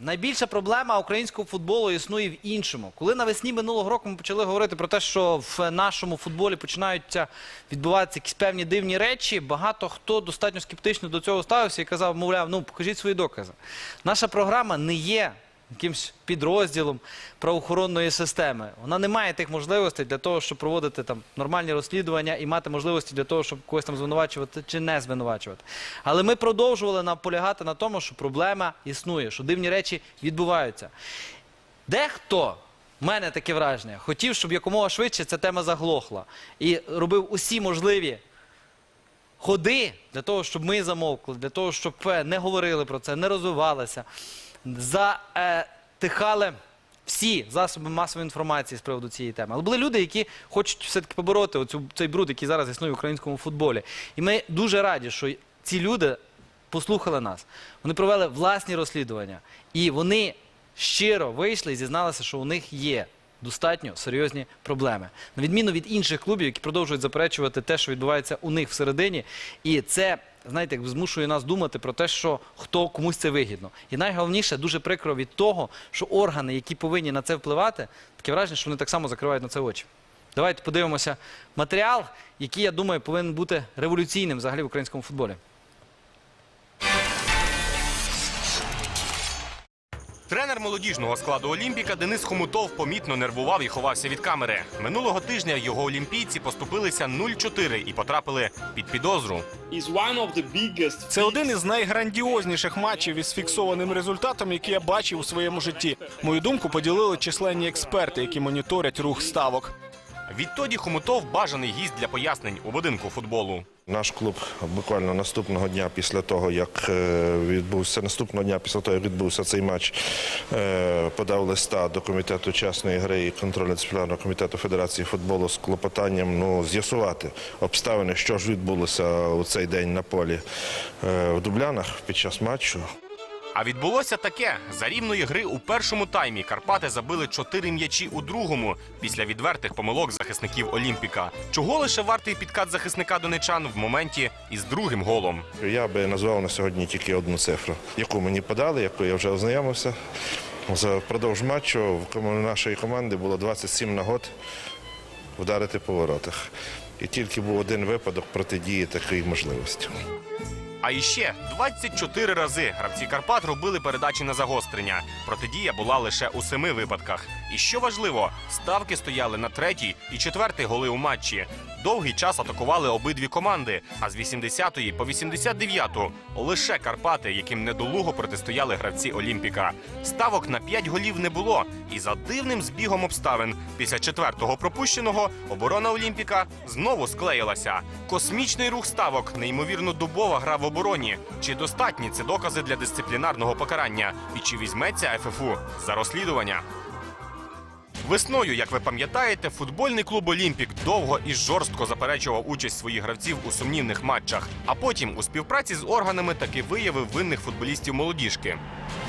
найбільша проблема українського футболу існує в іншому. Коли навесні минулого року ми почали говорити про те, що в нашому футболі починаються відбуватися якісь певні дивні речі, багато хто достатньо скептично до цього ставився і казав, мовляв, ну покажіть свої докази. Наша програма не є якимсь підрозділом правоохоронної системи. Вона не має тих можливостей для того, щоб проводити там нормальні розслідування і мати можливості для того, щоб когось там звинувачувати чи не звинувачувати. Але ми продовжували наполягати на тому, що проблема існує, що дивні речі відбуваються. Дехто, в мене таке враження, хотів, щоб якомога швидше ця тема заглохла і робив усі можливі ходи для того, щоб ми замовкли, для того, щоб не говорили про це, не розвивалися, затихали всі засоби масової інформації з приводу цієї теми. Але були люди, які хочуть все-таки побороти оцю, цей бруд, який зараз існує в українському футболі. І ми дуже раді, що ці люди послухали нас. Вони провели власні розслідування. І вони щиро вийшли і зізналися, що у них є достатньо серйозні проблеми. На відміну від інших клубів, які продовжують заперечувати те, що відбувається у них всередині. І це, знаєте, змушує нас думати про те, що хто комусь це вигідно. І найголовніше, дуже прикро від того, що органи, які повинні на це впливати, таке враження, що вони так само закривають на це очі. Давайте подивимося матеріал, який, я думаю, повинен бути революційним взагалі в українському футболі. Тренер молодіжного складу Олімпіка Денис Хомутов помітно нервував і ховався від камери. Минулого тижня його олімпійці поступилися 0-4 і потрапили під підозру. Це один із найграндіозніших матчів із фіксованим результатом, який я бачив у своєму житті. Мою думку поділили численні експерти, які моніторять рух ставок. Відтоді Хомутов бажаний гість для пояснень у будинку футболу. Наш клуб буквально наступного дня після того, як е, відбувся наступного дня після того, як відбувся цей матч, е, подав листа до комітету чесної гри і контрольно-дисциплінарного комітету Федерації футболу з клопотанням ну, з'ясувати обставини, що ж відбулося у цей день на полі е, в Дублянах під час матчу. А відбулося таке: за рівної гри у першому таймі Карпати забили чотири м'ячі у другому після відвертих помилок захисників Олімпіка. Чого лише вартий підкат захисника донечан в моменті із другим голом. Я би назвав на сьогодні тільки одну цифру, яку мені подали, яку я вже ознайомився. Впродовж матчу в нашої команди було 27 нагод вдарити по воротах. І тільки був один випадок протидії такій можливості. А іще 24 рази гравці Карпат робили передачі на загострення. Протидія була лише у семи випадках. І що важливо, ставки стояли на третій і четвертий голи у матчі. Довгий час атакували обидві команди. А з 80-ї по 89-ту лише Карпати, яким недолуго протистояли гравці Олімпіка. Ставок на 5 голів не було. І за дивним збігом обставин після четвертого пропущеного оборона Олімпіка знову склеїлася. Космічний рух ставок, неймовірно дубова гра в обороні. Чи достатні це докази для дисциплінарного покарання? І чи візьметься ФФУ за розслідування? Весною, як ви пам'ятаєте, футбольний клуб Олімпік довго і жорстко заперечував участь своїх гравців у сумнівних матчах, а потім у співпраці з органами таки виявив винних футболістів молодіжки.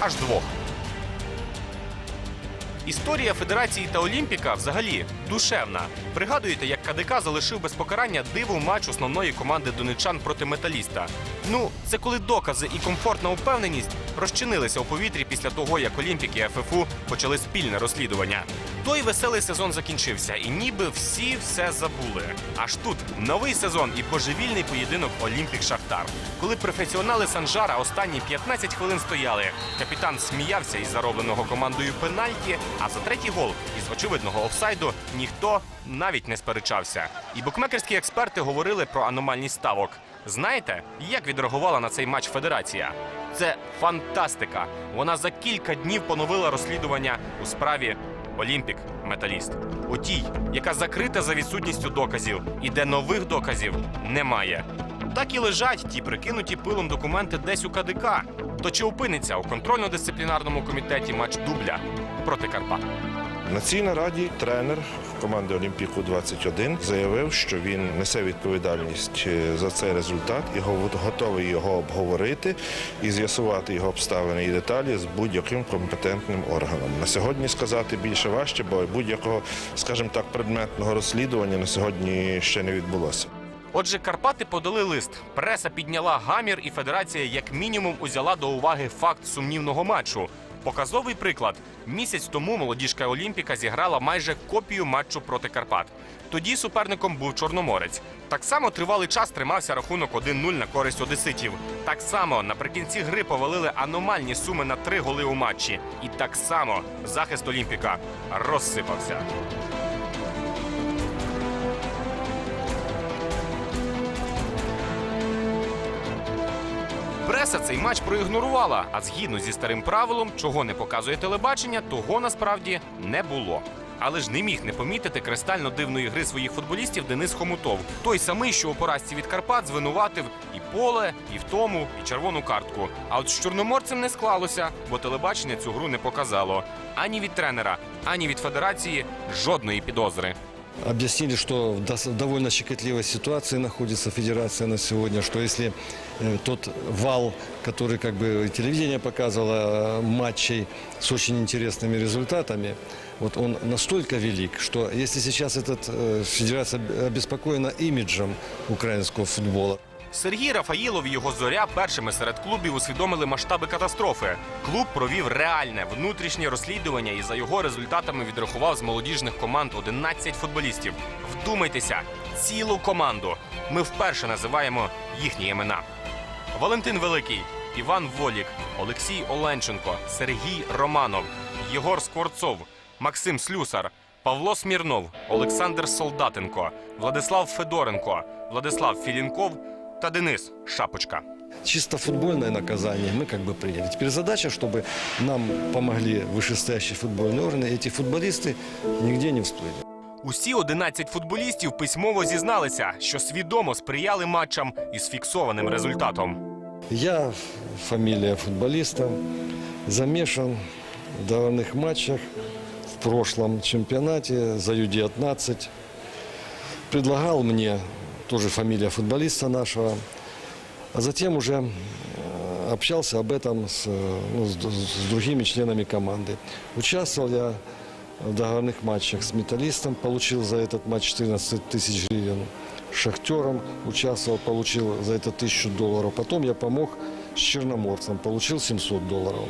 Аж двох. Історія Федерації та Олімпіка взагалі душевна. Пригадуєте, як КДК залишив без покарання диву матч основної команди донечан проти металіста. Ну, це коли докази і комфортна упевненість розчинилися у повітрі після того, як Олімпік і ФФУ почали спільне розслідування. Той веселий сезон закінчився, і ніби всі все забули. Аж тут новий сезон і божевільний поєдинок Олімпік Шахтар. Коли професіонали Санжара останні 15 хвилин стояли, капітан сміявся із заробленого командою пенальті, а за третій гол із очевидного офсайду ніхто навіть не сперечався. І букмекерські експерти говорили про аномальність ставок. Знаєте, як відреагувала на цей матч Федерація? Це фантастика. Вона за кілька днів поновила розслідування у справі Олімпік Металіст. У тій, яка закрита за відсутністю доказів, і де нових доказів немає. Так і лежать ті прикинуті пилом документи десь у КДК. То чи опиниться у контрольно-дисциплінарному комітеті матч дубля проти Карпат? На цій нараді тренер команди Олімпіку 21 заявив, що він несе відповідальність е, за цей результат і го- готовий його обговорити і з'ясувати його обставини і деталі з будь-яким компетентним органом. На сьогодні сказати більше важче, бо будь-якого, скажімо так, предметного розслідування на сьогодні ще не відбулося. Отже, Карпати подали лист. Преса підняла гамір, і федерація як мінімум узяла до уваги факт сумнівного матчу. Показовий приклад. Місяць тому молодіжка Олімпіка зіграла майже копію матчу проти Карпат. Тоді суперником був Чорноморець. Так само тривалий час тримався рахунок 1-0 на користь одеситів. Так само наприкінці гри повалили аномальні суми на три голи у матчі. І так само захист Олімпіка розсипався. Преса цей матч проігнорувала, а згідно зі старим правилом, чого не показує телебачення, того насправді не було. Але ж не міг не помітити кристально дивної гри своїх футболістів Денис Хомутов. Той самий, що у поразці від Карпат звинуватив і поле, і втому, і червону картку. А от з чорноморцем не склалося, бо телебачення цю гру не показало. Ані від тренера, ані від федерації жодної підозри Объяснили, что в дос- довольно щекотливой ситуации находится федерация на сегодня, что если э, тот вал, который как бы и телевидение показывало э, матчей с очень интересными результатами, вот он настолько велик, что если сейчас этот э, федерация об- обеспокоена имиджем украинского футбола, Сергій Рафаїлов і його зоря першими серед клубів усвідомили масштаби катастрофи. Клуб провів реальне внутрішнє розслідування і за його результатами відрахував з молодіжних команд 11 футболістів. Вдумайтеся, цілу команду. Ми вперше називаємо їхні імена. Валентин Великий, Іван Волік, Олексій Оленченко, Сергій Романов, Єгор Скворцов, Максим Слюсар, Павло Смірнов, Олександр Солдатенко, Владислав Федоренко, Владислав Філінков та Денис Шапочка. чисто футбольное наказание мы как бы приняли. Теперь задача, чтобы нам помогли вышестоящие футбольные органы, и эти футболисты нигде не всплыли. Усі 11 футболістів письмово зізналися, що свідомо сприяли матчам із фіксованим результатом. Я, фамилия футболиста, замешан в данных матчах в прошлом чемпионате за Ю-19. Предлагал мне тоже фамилия футболиста нашего, а затем уже э, общался об этом с, э, ну, с, с другими членами команды. Участвовал я в договорных матчах с «Металлистом», получил за этот матч 14 тысяч гривен. С «Шахтером» участвовал, получил за это тысячу долларов. Потом я помог с «Черноморцем», получил 700 долларов.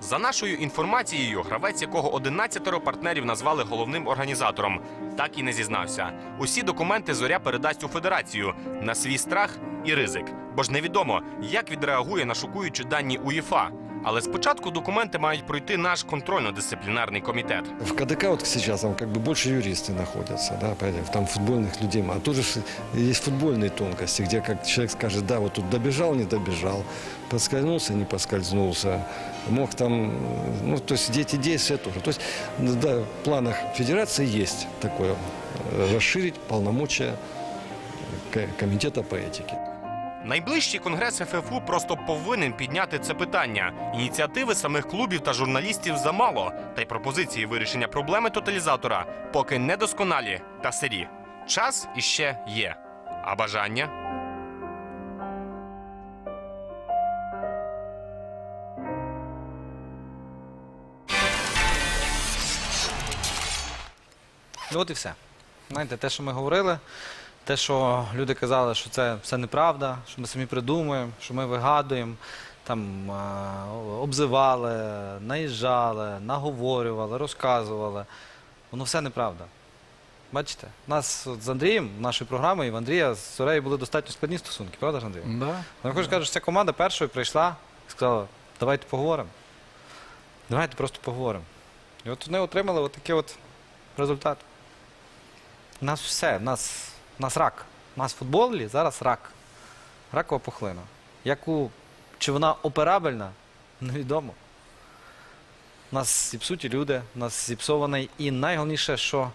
За нашою інформацією, гравець, якого 11 партнерів назвали головним організатором, так і не зізнався. Усі документи зоря передасть у федерацію на свій страх і ризик. Бо ж невідомо, як відреагує на шокуючі дані УЄФА. Але спочатку документи мають пройти наш контрольно-дисциплінарний комітет. В КДК вот сейчас там как бы больше юристы находятся, да, понимаете, там футбольных людей мало. Тут же ж есть футбольные тонкости, где как человек скажет, да, вот тут добежал, не добежал, поскользнулся, не поскользнулся, мог там, ну, то есть дети действия тоже. То есть да, в планах федерации есть такое, э, расширить полномочия к- комитета по этике. Найближчий конгрес ФФУ просто повинен підняти це питання. Ініціативи самих клубів та журналістів замало, та й пропозиції вирішення проблеми тоталізатора поки недосконалі та сирі. Час іще є. А бажання? Ну от і все. Знаєте, те, що ми говорили, те, що люди казали, що це все неправда, що ми самі придумуємо, що ми вигадуємо, там обзивали, наїжджали, наговорювали, розказували. Воно все неправда. Бачите, у нас от з Андрієм, в нашої програми, і в Андрія з Сорею були достатньо складні стосунки, правда ж, Андрій? Да. Я хочу сказати, що ця команда першою прийшла і сказала, давайте поговоримо. Давайте просто поговоримо. І от вони отримали от такий от результат. У нас все, у нас, у нас рак. У нас в футболі зараз рак. Ракова пухлина. Яку, чи вона операбельна, невідомо. У нас зіпсуті люди, у нас зіпсований. І найголовніше, що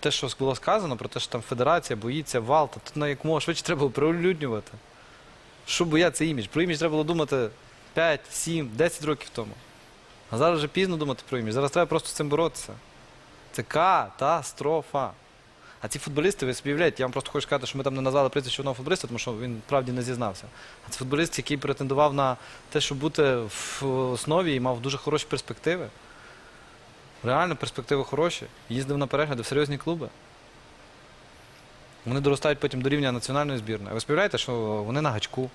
те, що було сказано, про те, що там федерація боїться вал, то тут на якомога швидше треба було прилюднювати. Що бояться імідж? Про імідж треба було думати 5, 7, 10 років тому. А зараз вже пізно думати про імідж. Зараз треба просто з цим боротися. Це катастрофа. А ці футболісти, ви собі я вам просто хочу сказати, що ми там не назвали прізвище одного футболіста, тому що він правді не зізнався. А це футболіст, який претендував на те, щоб бути в основі і мав дуже хороші перспективи. Реально перспективи хороші. Їздив на перегляди в серйозні клуби. Вони доростають потім до рівня національної збірної. Ви співаєте, що вони на гачку.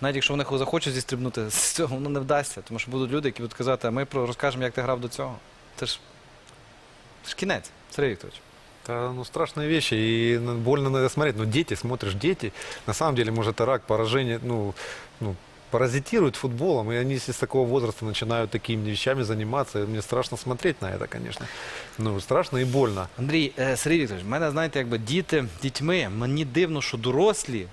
Навіть якщо вони захочуть зістрибнути, з цього воно не вдасться. Тому що будуть люди, які будуть казати, а ми розкажемо, як ти грав до цього. Це ж, це ж кінець, Сергій Вікторович. Это ну, страшные вещи, и ну, больно на это смотреть. Но дети, смотришь, дети, на самом деле, может, рак, поражение, ну, ну, паразитируют футболом, и они если с такого возраста начинают такими вещами заниматься. и Мне страшно смотреть на это, конечно. Ну, страшно и больно. Андрій, е, Сергій Вікторович, в мене, знаєте, якби діти дітьми. Мені дивно, що дорослі,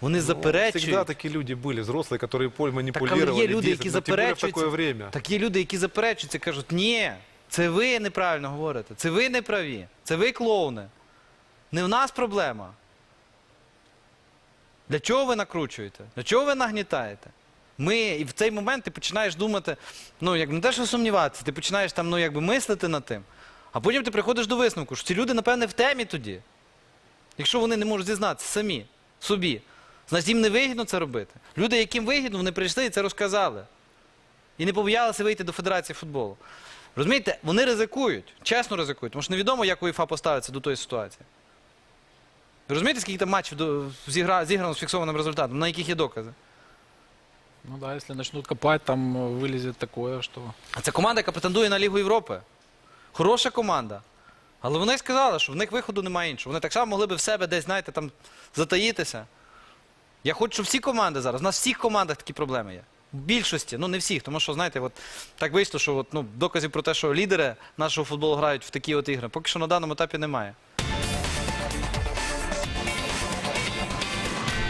вони Ну, заперечують. Всегда такие люди были, взрослые, которые поле Так, але манипулировали. є люди, дети, які но тем более в заперечуються. такое время. Так є люди, які заперечуються, кажуть, ні, це ви неправильно говорите, це ви не праві, це ви клоуни. Не в нас проблема. Для чого ви накручуєте? Для чого ви нагнітаєте? Ми, і в цей момент ти починаєш думати, ну, як не те, що сумніватися, ти починаєш там, ну, якби мислити над тим. А потім ти приходиш до висновку, що ці люди, напевне, в темі тоді. Якщо вони не можуть зізнатися самі, собі. Значить, їм не вигідно це робити. Люди, яким вигідно, вони прийшли і це розказали. І не побоялися вийти до Федерації футболу. Розумієте, вони ризикують, чесно ризикують, тому що невідомо, як УЄФА поставиться до тої ситуації. Ви розумієте, скільки там матчів до- зігра- зіграно з фіксованим результатом, на яких є докази? Ну да, если начнут копать, там э, вылезет такое, что... А це команда, яка претендує на Лігу Європи. Хороша команда. Але вони сказали, що в них виходу немає іншого. Вони так само могли би в себе десь, знаєте, там затаїтися. Я хочу, щоб всі команди зараз, у нас в всіх командах такі проблеми є. Більшості, ну не всіх, тому що, знаєте, от так вийшло, що от, ну, доказів про те, що лідери нашого футболу грають в такі от ігри, поки що на даному етапі немає.